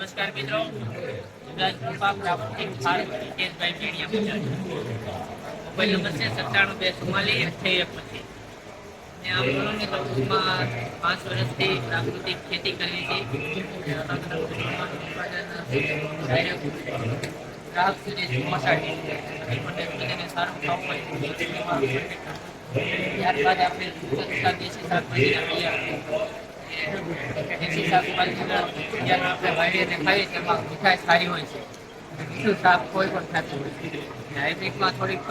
નમસ્કાર મિત્રો. ગુજરાત પ્રાપ્તિક ફાર્મ હિતેશભાઈ બજાર મોબાઈલ નંબર છે સત્તાણું બે ચુમ્માલીસ અઠ્યાવીસ પચીસ ને આમ બોલો ને તો પાંચ વર્ષથી પ્રાકૃતિક ખેતી ઉત્પાદન direct ગ્રાહક સુધી પહોંચાડી એ સારું ખાવું હોય. ત્યારબાદ આપણે શાકભાજી દેશી શાકભાજીના બિયારણ આપણે વાવીને ખાઈએ તેમાં મીઠાઈ સારી હોય છે. મીઠું શાક કોઈ પણ થતું હોય હાઇબ્રિડમાં થોડીક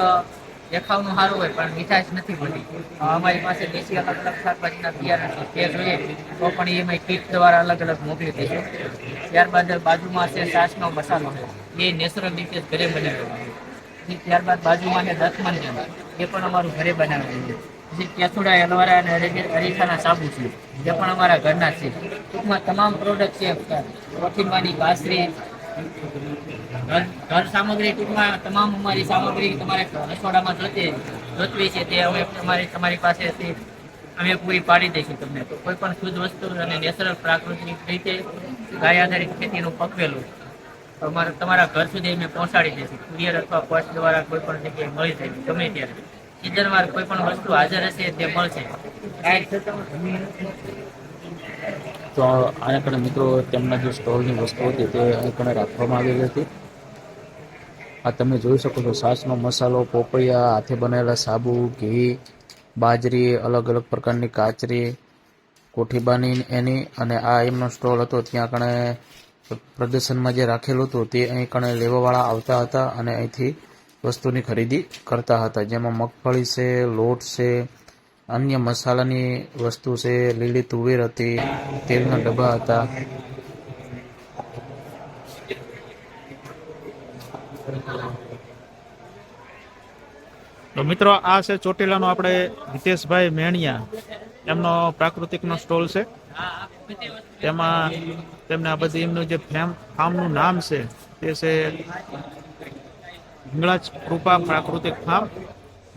દેખાવનું સારું હોય, પણ મીઠાશ નથી બની અમારી પાસે દેશી અલગ અલગ શાકભાજીના બિયારણ છે, તે જોઈએ. તો પણ એમાં કીટ દ્વારા અલગ અલગ મોકલી દઈશું ત્યારબાદ બાજુમાં છે છાશનો મસાલો. એ નેચરલ રીતે ઘરે બનાવેલો ત્યારબાદ બાજુમાં છે દસમન એ પણ અમારું ઘરે બનાવેલું છે. પછી કેસુડા, એલવારા અને અરે- અરીસાના સાબુ છે. જે પણ અમારા ઘરના છે. ટૂંકમાં તમામ પ્રોડક્ટ છે. રોટીનવાની બાસરી, ઘર સામગ્રી ટૂંકમાં તમામ અમારી સામગ્રી તમારે રસોડામાં જોતી જોતવી છે. તે અમે તમારી તમારી પાસેથી અમે પૂરી પાડી દઈશું તમને. તો કોઈ પણ શુદ્ધ વસ્તુ અને નેચરલ પ્રાકૃતિક રીતે ગાય આધારિત ખેતીનું પકવેલું તમારા તમારા ઘર સુધી અમે પહોંચાડી દઈશું. કુરિયર અથવા પોસ્ટ દ્વારા કોઈ પણ જગ્યાએ મળી જાય. ગમે ત્યારે. સીઝનવાર કોઈ પણ વસ્તુ હાજર હશે તે મળશે. તો આને પણ મિત્રો તેમના જે સ્ટોલની વસ્તુ હતી તે અહીં કણે રાખવામાં આવેલી હતી. આ તમે જોઈ શકો છો સાસનો મસાલો, પોપૈયા, હાથે બનાવેલા સાબુ, ઘી, બાજરી, અલગ અલગ પ્રકારની કાચરી કોઠીબાની એની અને આ એમનો સ્ટોલ હતો. ત્યાં કણે પ્રદર્શનમાં જે રાખેલું હતું તે અહીં કણે લેવાવાળા આવતા હતા અને અહીંથી વસ્તુની ખરીદી કરતા હતા. જેમાં મગફળી છે, લોટ છે, અન્ય મસાલાની વસ્તુ છે, લીલી તુવેર હતી, તેલના ડબ્બા હતા. તો મિત્રો, આ છે ચોટીલાનો આપણે હિતેશભાઈ મેણિયા. એમનો પ્રાકૃતિકનો સ્ટોલ છે. તેમાં તેમને આ બધી એમનું જે ફેમ ફાર્મનું નામ છે, તે છે હિંગળાજ કૃપા પ્રાકૃતિક ફાર્મ,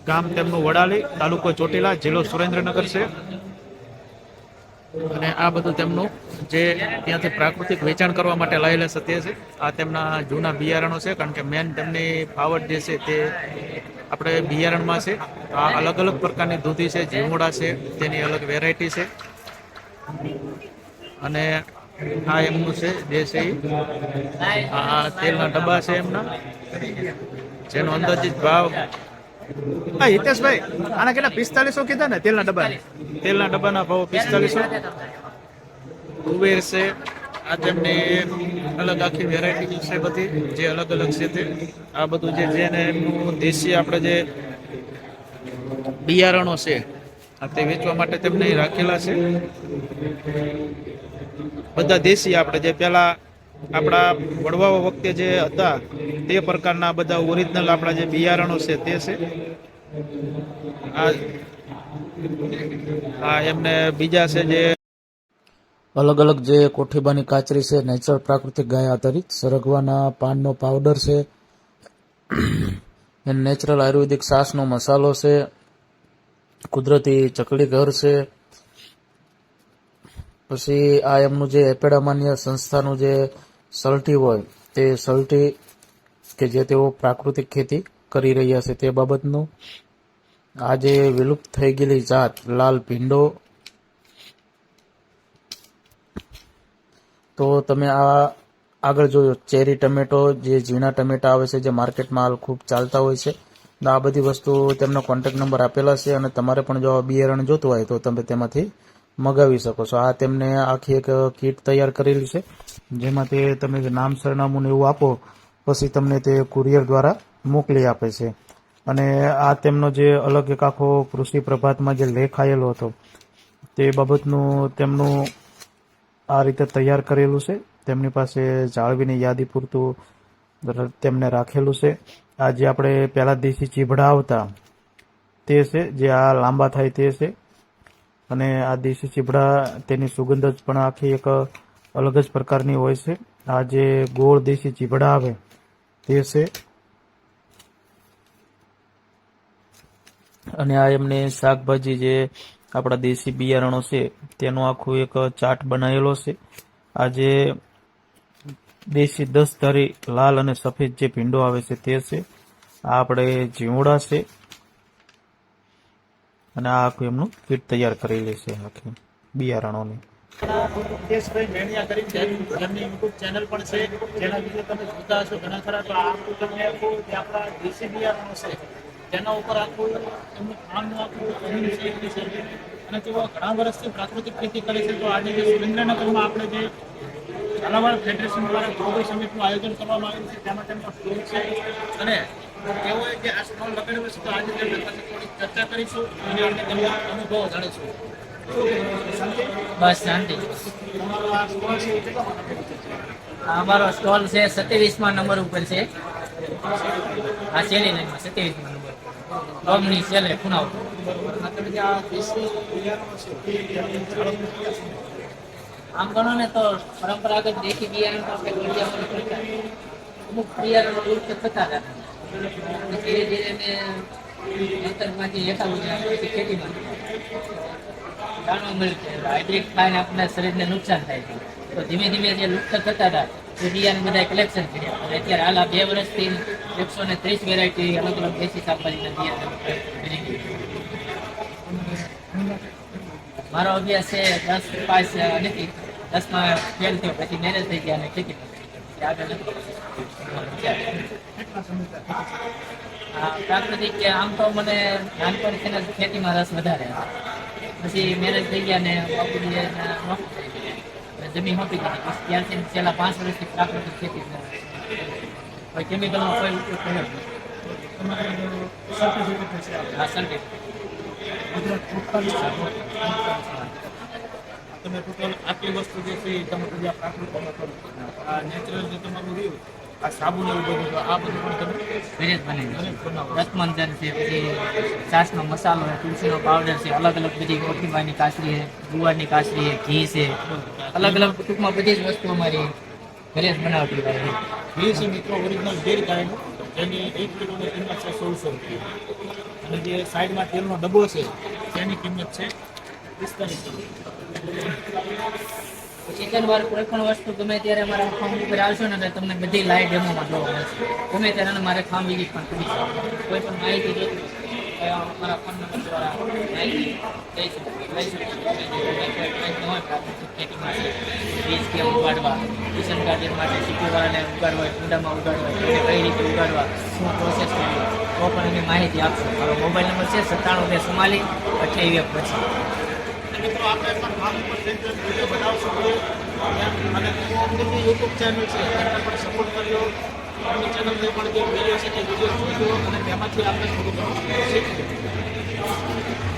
ગામ તેમનું વડાલી, તાલુકો ચોટીલા, જિલ્લો સુરેન્દ્રનગર છે. અને આ બધું તેમનું જે ત્યાંથી પ્રાકૃતિક વેચાણ કરવા માટે લાવેલા સત્ય છે, આ તેમના જૂના બિયારણો છે, કારણ કે મેન તેમની ફાવટ જે છે તે આપણે બિયારણમાં છે. આ અલગ અલગ પ્રકારની દૂધી છે, જીવોડા છે, તેની અલગ વેરાયટી છે. અને આ એમનું છે જે છે આ તેલના ડબ્બા છે એમના. જેનો અંદાજિત ભાવ હા હિતેશભાઈ આના કેટલા પિસ્તાલીસો કીધા ને તેલના ડબ્બા? તેલના ડબ્બાના ભાવ પિસ્તાલીસો. કુબેર છે આ તેમની અલગ આખી વેરાયટી છે બધી જે અલગ અલગ છે તે. આ બધું જે જેને એમનું દેશી આપણે જે બિયારણો છે આ તે વેચવા માટે તેમને રાખેલા છે. બધા દેશી આપણે જે પેલા આપણા વડવાઓ વખતે જે હતા, તે પ્રકારના બધા ઓરિજિનલ આપણા જે બિયારણો છે તે છે. આ એમને બીજા છે જે અલગ અલગ જે કોઠીબાની કાચરી છે, નેચરલ પ્રાકૃતિક ગાય આધારિત, સરગવાના પાનનો પાવડર છે નેચરલ આયુર્વેદિક સાસનો મસાલો છે, કુદરતી ચકલી ઘર છે પછી આ એમનું જે એપેડામાન્ય સંસ્થાનું જે સલટી હોય, તે સલટી કે જે તેઓ પ્રાકૃતિક ખેતી કરી રહ્યા છે તે બાબતનું આ જે વિલુપ્ત થઈ ગયેલી જાત, લાલ ભીંડો. તો તમે આ આગળ જોયો, ચેરી ટમેટો, જે ઝીણા ટમેટા આવે છે, જે માર્કેટમાં હાલ ખૂબ ચાલતા હોય છે. આ બધી વસ્તુ તેમનો કોન્ટેક્ટ નંબર આપેલા છે અને તમારે પણ જો બિયારણ જોતું હોય તો તમે તેમાંથી મગાવી શકો છો. આ તેમને આખી એક કીટ તૈયાર કરેલી છે, જેમાં તે તમે નામ સરનામું એવું આપો, પછી તમને તે કુરિયર દ્વારા મોકલી આપે છે. અને આ તેમનો જે અલગ એક આખો કૃષિ પ્રભાતમાં જે લેખ આવેલો હતો, તે બાબતનું તેમનું આ રીતે તૈયાર કરેલું છે. તેમની પાસે જાળવીની યાદી પૂરતું તેમને રાખેલું છે. આ જે આપણે પહેલા દેશી ચીભડા આવતા, તે છે, જે આ લાંબા થાય તે છે. અને આ દેશી ચીભડા તેની સુગંધ જ પણ આખી એક અલગ જ પ્રકારની હોય છે. આ જે ગોળ દેશી ચીભડા આવે તે છે. અને આ એમને શાકભાજી જે આપણા દેશી બિયારણો છે, તેનો આખું એક ચાટ બનાવેલો છે. આ જે દેશી દસ ધારી લાલ અને સફેદ જે ભીંડો આવે છે તે છે. આ આપણે જીવડા છે. અને આ આખું એમનું કીટ તૈયાર કરી લેશે આખી બિયારણોની. મુકેશભાઈ મેણિયા કરી જેમની યુટ્યુબ ચેનલ પણ છે જેના વિશે તમે જોતા હશો ઘણા ખરા આખું આપણા દેશી બિયારણો છે તેના ઉપર આખું એમનું કામનું આખું છે અને તેઓ ઘણા વર્ષથી પ્રાકૃતિક ખેતી કરે છે તો આજે જે સુરેન્દ્રનગરમાં આપણે જે ઝાલાવાડ ફેડરેશન દ્વારા ગ્લોબલ સમિટનું આયોજન કરવામાં આવ્યું છે તેમાં તેમનો સ્ટોલ છે અને તેઓએ કે આ તો આજે તેમની કરીશું અનુભવ જાણીશું. બસ, શાંતિ. અમારો સ્ટોલ છે સત્યાવીસમાં નંબર ઉપર છે. આ શેરી લાઈનમાં સત્યાવીસમાં નંબર. ગમની સેલે જાળવણી આમ ગણો ને તો પરંપરાગત દેખી બિયારણ અમુક બિયારણો થતા હતા ધીરે ધીરે મેં ખેતીમાં જાણવા મળ્યું આપણને શરીરને નુકસાન થાય તો ધીમે ધીમે જે લુપ્ત થતા હતા તે બિયારણ બધા કલેક્શન કર્યા અને અત્યારે હાલ આ બે વર્ષથી એકસો ને ત્રીસ વેરાયટી અલગ અલગ દેશી શાકભાજીના મારો અભ્યાસ છે, દસ પાસ નથી. દસમાં ફેલ થયો, પછી મેરેજ થઈ ગયા અને ખેતી આગળ પ્રાકૃતિક કે આમ તો મને નાનપણથી જ ખેતીમાં રસ વધારે. પછી મેરેજ થઈ ગયા ને બાપુજીએ. જમીન હોતી પછી ત્યારથી છેલ્લા પાંચ વર્ષથી પ્રાકૃતિક ખેતી કરે કેમિકલનો કોઈ ઉપયોગ કર્યો તમે ટોટલ આટલી વસ્તુ જે છે તમે પ્રાકૃતિક આ નેચરલ જે તમારું રહ્યું આ સાબુ એવું બધું તો આ બધું પણ તમે ઘરે જ બની ઘરે જ છે પછી છાશનો મસાલો છે તુલસીનો પાવડર છે અલગ અલગ બધી કોઠીમાની કાસરી છે ગુવારની કાસરી છે ઘી છે. અલગ અલગ ટૂંકમાં બધી જ વસ્તુ અમારી ઘરે જ બનાવતી હોય છે. ઘી છે મિત્રો ઓરિજિનલ ગીર ગાયનું જેની એક કિલોની કિંમત છે સોળસો રૂપિયા. અને જે સાઈડમાં તેલનો ડબ્બો છે તેની કિંમત છે પિસ્તાલીસ ચિકન વાર કોઈ પણ વસ્તુ ગમે ત્યારે અમારા ફોન ઉપર આવશો ને તમને બધી લાઈવ ડેમોમાં જોવા મળશે. ગમે ત્યારે મારે ફાર્મ વિઝિટ પણ કરી શકો. કોઈ પણ માહિતી જોતી અમારા ફોન નંબર દ્વારા માહિતી કેમ ઉગાડવા કિચન ગાર્ડન માટે સિટીવાળાને ઉગાડવા હોય ઉગાડવા કઈ રીતે ઉગાડવા, શું પ્રોસેસ કરવી, તો પણ એની માહિતી આપશો. મારો મોબાઈલ નંબર છે સત્તાણું બે ચુમ્માલીસ અઠ્યાવીસ પછી મિત્રો, આપણે પણ ફાર્મ ઉપર જઈને વીડિયો બનાવશું અને અંદરની યુટ્યુબ ચેનલ છે, એને પણ સપોર્ટ કર્યો એમની ચેનલની પણ જે વીડિયો છે, તે વીડિયો જોઈ અને તેમાંથી આપણે થોડું ઘણું શીખજો